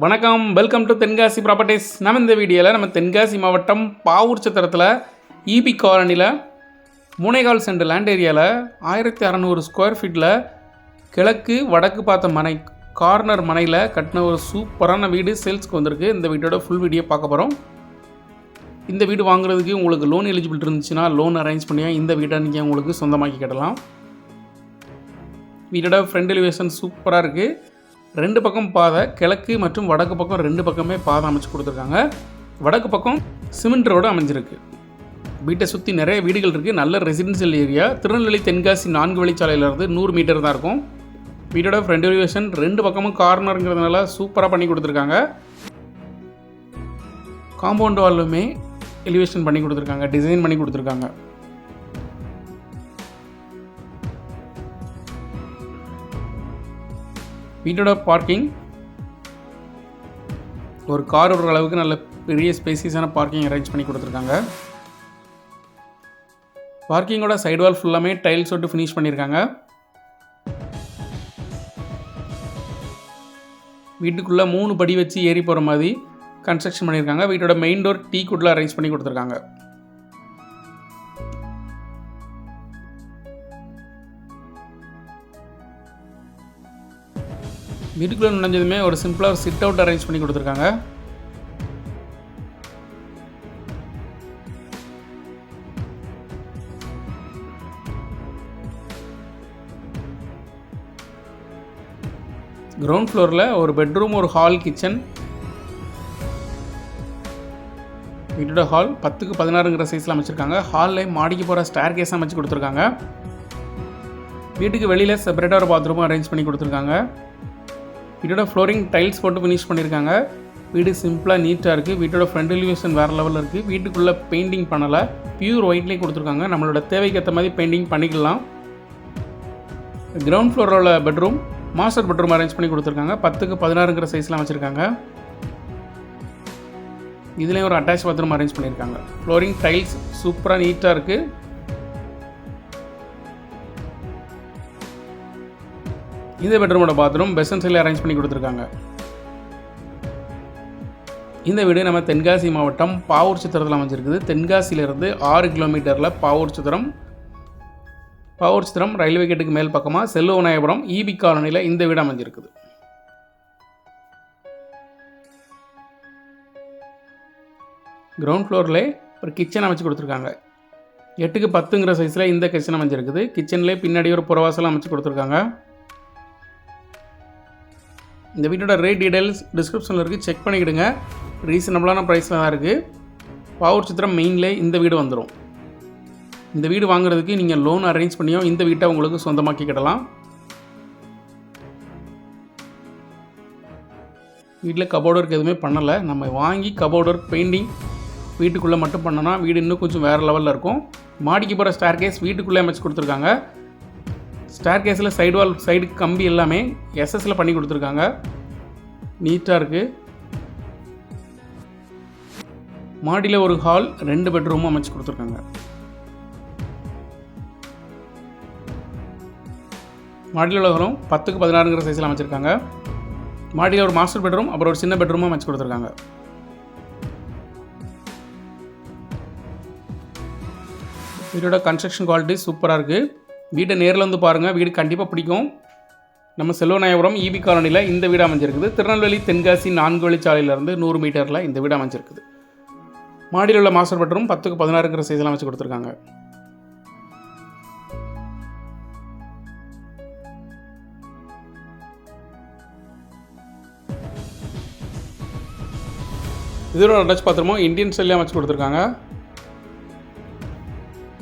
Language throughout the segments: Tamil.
வணக்கம். வெல்கம் டு தென்காசி ப்ராப்பர்ட்டிஸ் நம்ம இந்த வீடியோவில் நம்ம தென்காசி மாவட்டம் பாவூர் சத்திரத்தில் இபி காலனியில் மூனைகால் சென்று லேண்ட் ஏரியாவில் ஆயிரத்தி அறநூறு ஸ்கொயர் ஃபீட்டில் கிழக்கு வடக்கு பார்த்த மனை கார்னர் மனையில் கட்டின ஒரு சூப்பரான வீடு சேல்ஸ்க்கு வந்திருக்கு. இந்த வீட்டோட ஃபுல் வீடியோ பார்க்க போகிறோம் இந்த வீடு வாங்குறதுக்கு உங்களுக்கு லோன் எலிஜிபிள் இருந்துச்சுன்னா லோன் அரேஞ்ச் பண்ணியா இந்த வீட்டை நீங்கள் உங்களுக்கு சொந்தமாக்கி கட்டலாம். வீட்டோட ஃப்ரண்ட் எலிவேஷன் சூப்பராக இருக்குது ரெண்டு பக்கம் பாதை கிழக்கு மற்றும் வடக்கு பக்கம் ரெண்டு பக்கமே பாதை அமைச்சு கொடுத்துருக்காங்க. வடக்கு பக்கம் சிமெண்ட் ரோடு அமைஞ்சிருக்கு. வீட்டை சுற்றி நிறைய வீடுகள் இருக்குது நல்ல ரெசிடென்சியல் ஏரியா திருநெல்வேலி தென்காசி நான்கு வழிச்சாலையிலேருந்து நூறு மீட்டர் தான் இருக்கும். வீட்டோட ஃப்ரண்ட் எலிவேஷன் ரெண்டு பக்கமும் கார்னருங்கிறதுனால சூப்பராக பண்ணி கொடுத்துருக்காங்க. காம்பவுண்ட் வாலுமே எலிவேஷன் பண்ணி கொடுத்துருக்காங்க. டிசைன் பண்ணி கொடுத்துருக்காங்க. வீட்டோட பார்க்கிங் ஒரு கார் ஒரு அளவுக்கு நல்ல பெரிய ஸ்பேசியஸான பார்க்கிங் அரேஞ்ச் பண்ணி கொடுத்துருக்காங்க. பார்க்கிங்கோட சைடு வால் ஃபுல்லாமே டைல்ஸ் விட்டு ஃபினிஷ் பண்ணியிருக்காங்க வீட்டுக்குள்ளே மூணு படி வச்சு ஏறி போகிற மாதிரி கன்ஸ்ட்ரக்ஷன் பண்ணியிருக்காங்க வீட்டோட மெயின் டோர் டீ குட்டில் அரேஞ்ச் பண்ணி கொடுத்துருக்காங்க. வீட்டுக்குள்ளே நுழைஞ்சதுமே ஒரு சிம்பிளாக ஒரு சிட் அவுட் அரேஞ்ச் பண்ணி கொடுத்துருக்காங்க. கிரவுண்ட் ஃப்ளோரில் ஒரு பெட்ரூம் ஒரு ஹால் கிச்சன் வீட்டோட ஹால் பத்துக்கு பதினாறுங்கிற சைஸில் அமைச்சிருக்காங்க. ஹாலில் மாடிக்கு போகிற ஸ்டேர் கேஸ் அமைச்சு கொடுத்துருக்காங்க. வீட்டுக்கு வெளியில் செப்பரேட்டாக ஒரு பாத்ரூமும் அரேஞ்ச் பண்ணி கொடுத்துருக்காங்க. வீட்டோட ஃப்ளோரிங் டைல்ஸ் போட்டு ஃபினிஷ் பண்ணியிருக்காங்க வீடு சிம்பிளாக நீட்டாக இருக்குது வீட்டோட ஃப்ரண்ட் எலிவேஷன் வேறு லெவலில் இருக்குது வீட்டுக்குள்ளே பெயிண்டிங் பண்ணலை. பியூர் ஒயிட்லேயே கொடுத்துருக்காங்க. நம்மளோட தேவைக்கு ஏற்ற மாதிரி பெயிண்டிங் பண்ணிக்கலாம். கிரவுண்ட் ஃப்ளோரோட பெட்ரூம் மாஸ்டர் பெட்ரூம் அரேஞ்ச் பண்ணி கொடுத்துருக்காங்க. பத்துக்கு பதினாறுங்கிற சைஸ்லாம் வச்சுருக்காங்க. இதுலேயும் ஒரு அட்டாச் பாத்ரூம் அரேஞ்ச் பண்ணியிருக்காங்க ஃப்ளோரிங் டைல்ஸ் சூப்பராக நீட்டாக இருக்குது இந்த பெட்ரூமோட பாத்ரூம் பெசன் சைடில் அரேஞ்ச் பண்ணி கொடுத்துருக்காங்க. இந்த வீடு நம்ம தென்காசி மாவட்டம் பாவூர் சித்திரத்தில் அமைஞ்சிருக்குது. தென்காசியிலிருந்து ஆறு கிலோமீட்டரில் பாவூர் சித்திரம் பாவூர் சித்திரம் ரயில்வே கேட்டுக்கு மேல் பக்கமாக செல்வநாயபுரம் ஈபி காலனியில் இந்த வீடு அமைஞ்சிருக்குது. கிரவுண்ட் ஃப்ளோரில் ஒரு கிச்சன் அமைச்சு கொடுத்துருக்காங்க. எட்டுக்கு பத்துங்கிற சைஸில் இந்த கிச்சன் அமைஞ்சிருக்குது. கிச்சன்லேயே பின்னாடி ஒரு புறவாசலாம் அமைச்சு கொடுத்துருக்காங்க. இந்த வீட்டோட ரேட் டீடைல்ஸ் டிஸ்கிரிப்ஷனில் இருக்குது செக் பண்ணிக்கிடுங்க. ரீசனபிளான ப்ரைஸில் தான் இருக்குது பாவூர் சித்திரம் மெயின்லே இந்த வீடு வந்துடும் இந்த வீடு வாங்குறதுக்கு நீங்கள் லோன் அரேஞ்ச் பண்ணியோ இந்த வீட்டை உங்களுக்கு சொந்தமாக்கிக்கிடலாம் வீட்டில் கபோர்டு ஒர்க் எதுவுமே பண்ணலை. நம்ம வாங்கி கபோர்டு ஒர்க் பெயிண்டிங் வீட்டுக்குள்ளே மட்டும் பண்ணோன்னா வீடு இன்னும் கொஞ்சம் வேறு லெவலில் இருக்கும். மாடிக்கு போகிற ஸ்டார் கேஸ் வீட்டுக்குள்ளே அமைச்சு கொடுத்துருக்காங்க. ஸ்டார் கேஸில் சைடு வால் சைடு கம்பி எல்லாமே எஸ்எஸ்ல பண்ணி கொடுத்துருக்காங்க. நீட்டாக இருக்குது மாடியில் ஒரு ஹால் ரெண்டு பெட்ரூமும் அமைச்சு கொடுத்துருக்காங்க. மாடியில் உலகம் பத்துக்கு பதினாறுங்கிற சைஸில் அமைச்சிருக்காங்க. மாடியில் ஒரு மாஸ்டர் பெட்ரூம் அப்புறம் ஒரு சின்ன பெட்ரூமும் அமைச்சு கொடுத்துருக்காங்க. வீடோட கன்ஸ்ட்ரக்ஷன் குவாலிட்டி சூப்பராக இருக்குது வீட்டை நேரில் வந்து பாருங்கள் வீடு கண்டிப்பாக பிடிக்கும். நம்ம செல்வநாயபுரம் ஈபி காலனியில் இந்த வீடு அமைஞ்சிருக்குது. திருநெல்வேலி தென்காசி நான்கு வழிச்சாலையிலேருந்து நூறு மீட்டரில் இந்த வீடு அமைஞ்சிருக்குது. மாடியில் உள்ள மாஸ்டர் பெட்ரூம் பத்துக்கு பதினாறுங்கிற சைஸில் அமைச்சு கொடுத்துருக்காங்க. இதோட அட்டாச் பாத்திரமும் இந்தியன் ஸ்டைலே அமைச்சு கொடுத்துருக்காங்க.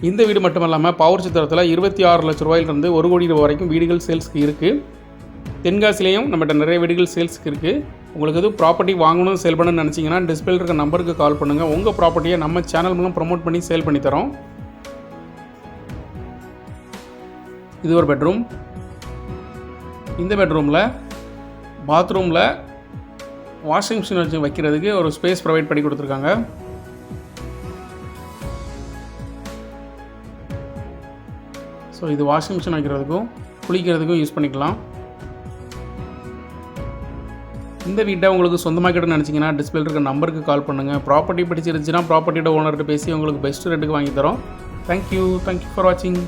இந்த வீடு மட்டும் இல்லாமல் பவர் சித்திரத்தில் இருபத்தி ஆறு லட்ச ரூபாயிலிருந்து ஒரு கோடி ரூபாய் வரைக்கும் வீடுகள் சேல்ஸ்க்கு இருக்குது தென்காசிலையும் நம்மகிட்ட நிறைய வீடுகள் சேல்ஸ்க்கு இருக்குது உங்களுக்கு எதுவும் ப்ராப்பர்ட்டி வாங்கணும் சேல் பண்ணணும்னு நினச்சிங்கன்னா டிஸ்பிளே இருக்க நம்பருக்கு கால் பண்ணுங்கள் உங்கள் ப்ராப்பர்ட்டியை நம்ம சேனல் மூலம் ப்ரொமோட் பண்ணி சேல் பண்ணி தரோம். இது ஒரு பெட்ரூம் இந்த பெட்ரூமில் பாத்ரூமில் வாஷிங் மிஷின் வச்சு வைக்கிறதுக்கு ஒரு ஸ்பேஸ் ப்ரொவைட் பண்ணி கொடுத்துருக்காங்க. ஸோ இது வாஷிங் மிஷின் வைக்கிறதுக்கும் குளிக்கிறதுக்கும் யூஸ் பண்ணிக்கலாம். இந்த வீட்டை உங்களுக்கு சொந்தமாக்கிட்டு நினச்சிங்கன்னா டிஸ்பிளே இருக்க நம்பருக்கு கால் பண்ணுங்கள் ப்ராப்பர்ட்டி பிடிச்சிருந்துச்சுன்னா ப்ராப்பர்ட்டியோட ஓனர்கிட்ட பேசி உங்களுக்கு பெஸ்ட் ரேட்டுக்கு வாங்கி தரோம். தேங்க்யூ தேங்க்யூ ஃபார் வாட்சிங்